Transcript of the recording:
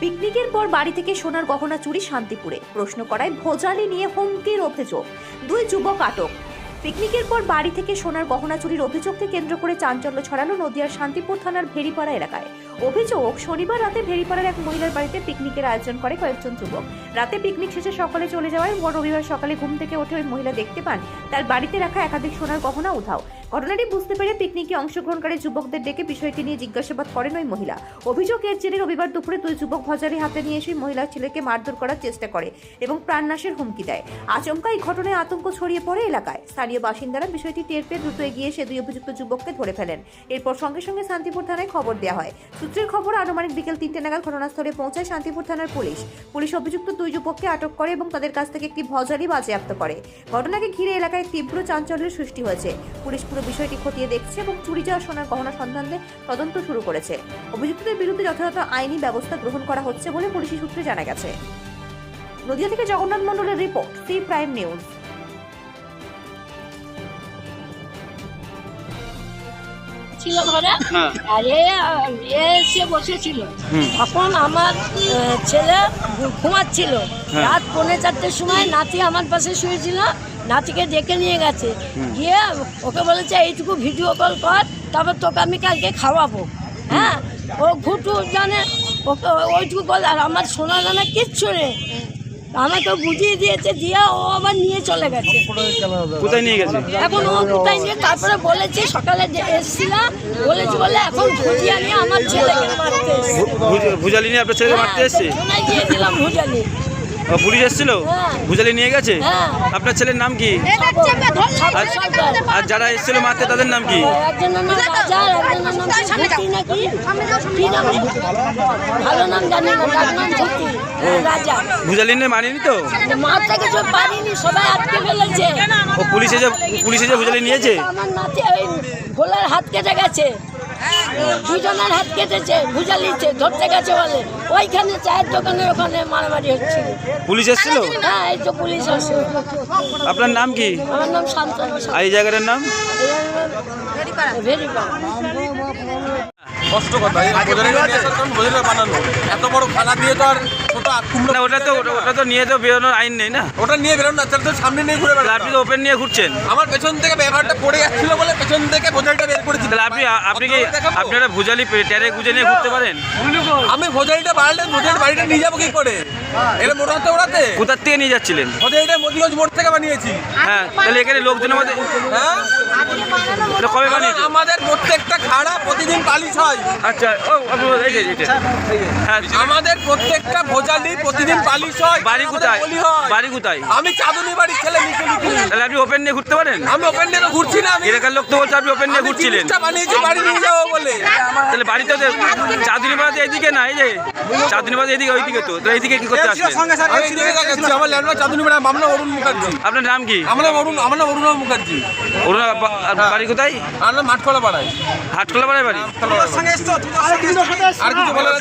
পিকনিকের পর বাড়ি থেকে সোনার গহনা চুরি শান্তিপুরে। প্রশ্ন করায় ভোজালি নিয়ে হুমকির অভিযোগ। দুই যুবক আটক। পিকনিকের পর বাড়ি থেকে সোনার গহনা চুরির অভিযোগকে কেন্দ্র করে চাঞ্চল্য ছড়ালো নদিয়ার শান্তিপুর থানার ভেরিপাড়া এলাকায়। অভিযোগ, শনিবার রাতে ভেরিপাড়ার এক মহিলার বাড়িতে পিকনিকের আয়োজন করে কয়েকজন যুবক। রাতে পিকনিক শেষে সকালে চলে যাওয়ায় ভোর রবিবার সকালে ঘুম থেকে উঠে ওই মহিলা দেখতে পান, তার বাড়িতে রাখা একাধিক সোনার গহনা উধাও। ঘটনাটি বুঝতে পেরে পিকনিকে অংশগ্রহণকারী যুবকদের ডেকে বিষয়টি নিয়ে জিজ্ঞাসাবাদ করেন ওই মহিলা। অভিযোগ, এর জেরে রবিবার দুপুরে দুই যুবক ভজারি হাতে নিয়ে এসে মহিলার ছেলেকে মারধর করার চেষ্টা করে এবং প্রাণনাশের হুমকি দেয়। আচমকা এই ঘটনায় আতঙ্ক ছড়িয়ে পড়ে এলাকায়। স্থানীয় বাসিন্দারা বিষয়টি টের পেয়ে দ্রুত এগিয়ে এসে দুই অভিযুক্ত যুবককে ধরে ফেলেন। এরপর সঙ্গে সঙ্গে শান্তিপুর থানায় খবর দেওয়া হয়। সূত্রের খবর, আনুমানিক বিকেল তিনটে নাগাদ ঘটনাস্থলে পৌঁছায় শান্তিপুর থানার পুলিশ। পুলিশ অভিযুক্ত দুই যুবককে আটক করে এবং তাদের কাছ থেকে একটি ভজারি বাজেয়াপ্ত করে। ঘটনাকে ঘিরে এলাকায় তীব্র চাঞ্চল্যের সৃষ্টি হয়েছে। পুলিশ পুরো বিষয়টি খতিয়ে দেখছে এবং চুরি যাওয়া সোনার গহনা সন্ধানে তদন্ত শুরু করেছে। অভিযুক্তদের বিরুদ্ধে যথাযথ আইনি ব্যবস্থা গ্রহণ করা হচ্ছে বলে পুলিশি সূত্রে জানা গেছে। নদিয়া থেকে জগন্নাথ মণ্ডলের রিপোর্ট, সি প্রাইম নিউজ। ছিল ঘরে। হ্যাঁ। আর এ এ এসে বসেছিল। তখন আমার ছেলে ঘুমাচ্ছিল। হ্যাঁ। রাত পৌনে চারটের সময় নাতি আমার পাশে শুয়েছিল। নাতিকে ডেকে নিয়ে গেছে। গিয়ে ওকে বলেছে এইটুকু ভিডিও কল কর তারপর তোকে আমি কালকে খাওয়াবো। হ্যাঁ? ও ঘুটু জানে ওকে ওইটুকু বল আর আমার সোনা জানা কিচ্ছু নেই। আমাকে বুঝিয়ে দিয়েছে দিয়ে ও আবার নিয়ে চলে গেছে। কোথায় নিয়ে গেছে? এখন ও কোথায় নিয়ে তারপরে বলেছে সকালে যে এসছিলাম বলেছে বলে এখন ভুজিয়া নিয়ে আমার ছেলেকে মারতে ভুজালি নিয়ে আপনার ছেলেকে মারতে এসছে? ভুজালি। পুলিশ এসেছিল? হ্যাঁ। ভুজালি নিয়ে গেছে? হ্যাঁ। আপনার ছেলের নাম কি। আর যারা এসেছিল মারতে তাদের নাম কি? ভুজালি নিয়ে মারিনি তো? মারতে কিছু পারিনি সবাই আটকে ফেলেছে। ও পুলিশে যে পুলিশে যে ভুজালি নিয়েছে? ভোলার হাত কেটে গেছে। দুজনের হাত কেটেছে ভুজালিছে ধরতে গেছে বলে। ওইখানে চায়ের দোকানের ওখানে মারামারি হচ্ছে। পুলিশ এসেছিল? হ্যাঁ এই তো পুলিশ আছে আপনার নাম কি? আমার নাম শান্ত এই জায়গাটার নাম? ভেরি কষ্ট কথা। বানানো এত বড় খালা দিয়ে তো আর কুমড়ো ওটা তো ওটা- তো নিয়ে তো বেরোনোর আইন নেই না? ওটা নিয়ে বেরোন না তাহলে তো সামনে নিয়ে ঘুরে তাহলে বেড়ান আপনি তো ওপেন নিয়ে ঘুরছেন। আমার পেছন থেকে ব্যবহারটা পড়ে যাচ্ছিল বলে পেছন থেকে বোঝাইটা বের করেছি তাহলে আপনি আপনি কি? আপনারা ভুজালি ট্যারে গুজে নিয়ে ঘুরতে পারেন? আমি ভোজালিটা বাড়ালে ভোজালির বাড়িটা নিয়ে যাব কি করে? এটা মোটাতে ওড়াতে? কোথার থেকে নিয়ে যাচ্ছিলেন? ভোজালিটা মদিগঞ্জ মোড় থেকে বানিয়েছি। হ্যাঁ তাহলে এখানে লোকজনের মধ্যে হ্যাঁ? কবে বানিয়েছে আমাদের প্রত্যেকটা খাড়া প্রতিদিন পালিশ হয়। আচ্ছা ও আপনি এই যে হ্যাঁ আমাদের প্রত্যেকটা ভোজালি প্রতিদিন পালিশ হয়। বাড়ি কোথায়? বাড়ি কোথায়? আমি চাঁদনি বাড়ির ছেলে তাহলে আপনি ওপেন নিয়ে ঘুরতে পারেন? আমি ওপেন নিয়ে তো ঘুরছি না আমি এলাকার লোক তো বলছে আপনি ওপেন নিয়ে ঘুরছিলেন। বানিয়েছি বাড়ি নিয়ে যাব বলে। তাহলে বাড়িতে চাঁদনি বাজার এদিকে না এই যে। চাঁদনি বাজার এদিকে ওইদিকে তো। তো এইদিকে কি করতে আসলেন আমার ল্যান্ডমার্ক চাঁদনি ম্যাডাম আমার অরুণ মুখার্জি। আপনার নাম কি? আমার অরুণ আমার অরুণ মুখার্জি ওরা বাড়ি কোথায়? আমার নাম মাঠকলা পাড়ায় হাটখোলা বাড়ায় বাড়ি? আর কিছু বলার